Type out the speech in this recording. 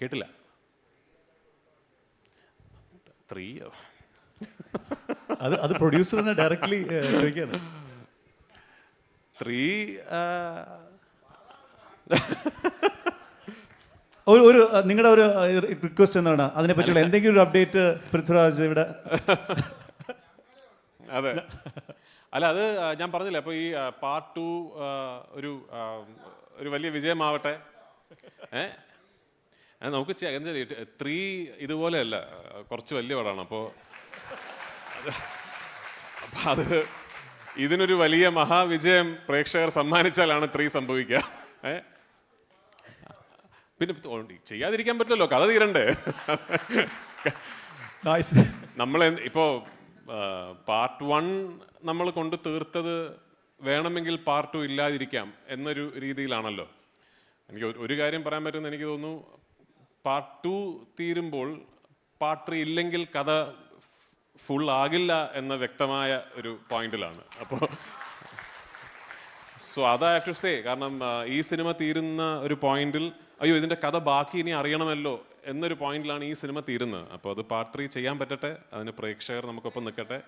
കേട്ടില്ല. ത്രീയോ അത് അത് പ്രൊഡ്യൂസറിനെ ഡയറക്ട്ലി ചോദിക്കാണ്. ത്രീ ഒരു ഒരു നിങ്ങളുടെ ഒരു റിക്വസ്റ്റ് എന്താണ് അതിനെ പറ്റിയുള്ള എന്തെങ്കിലും ഒരു അപ്ഡേറ്റ് പൃഥ്വിരാജ് ഇവിടെ? അതെ. അല്ല അത് ഞാൻ പറഞ്ഞില്ല അപ്പോൾ ഈ പാർട്ട് ടു ഒരു ഒരു വലിയ വിജയമാവട്ടെ? ഏ? നമുക്ക് ചെയ്യാം. എന്താ ത്രീ ഇതുപോലെയല്ല. കുറച്ച് വലിയ പടമാണ്. അപ്പോൾ അപ്പം അത് ഇതിനൊരു വലിയ മഹാവിജയം പ്രേക്ഷകർ സമ്മാനിച്ചാലാണ് ത്രീ സംഭവിക്കുക. ഏ? പിന്നെ ചെയ്യാതിരിക്കാൻ പറ്റില്ലല്ലോ. കഥ തീരണ്ടേ? നമ്മൾ ഇപ്പോൾ പാർട്ട് വൺ നമ്മൾ കൊണ്ട് തീർത്തത് വേണമെങ്കിൽ പാർട്ട് ടു ഇല്ലാതിരിക്കാം എന്നൊരു രീതിയിലാണല്ലോ. എനിക്ക് ഒരു- ഒരു കാര്യം പറയാൻ പറ്റുമെന്ന് എനിക്ക് തോന്നുന്നു. പാർട്ട് ടു തീരുമ്പോൾ പാർട്ട് ത്രീ ഇല്ലെങ്കിൽ കഥ ഫുൾ ആകില്ല എന്ന വ്യക്തമായ ഒരു പോയിന്റിലാണ്. അപ്പോൾ സോ അത് ഹാവ് ടു സേ കാരണം ഈ സിനിമ തീരുന്ന ഒരു പോയിന്റിൽ അയ്യോ ഇതിന്റെ കഥ ബാക്കി ഇനി അറിയണമല്ലോ എന്നൊരു പോയിന്റിലാണ് ഈ സിനിമ തീരുന്നത്. അപ്പോൾ അത് പാർട്ട് ത്രീ ചെയ്യാൻ പറ്റട്ടെ അതിന് പ്രേക്ഷകർ നമുക്കൊപ്പം നിൽക്കട്ടെ.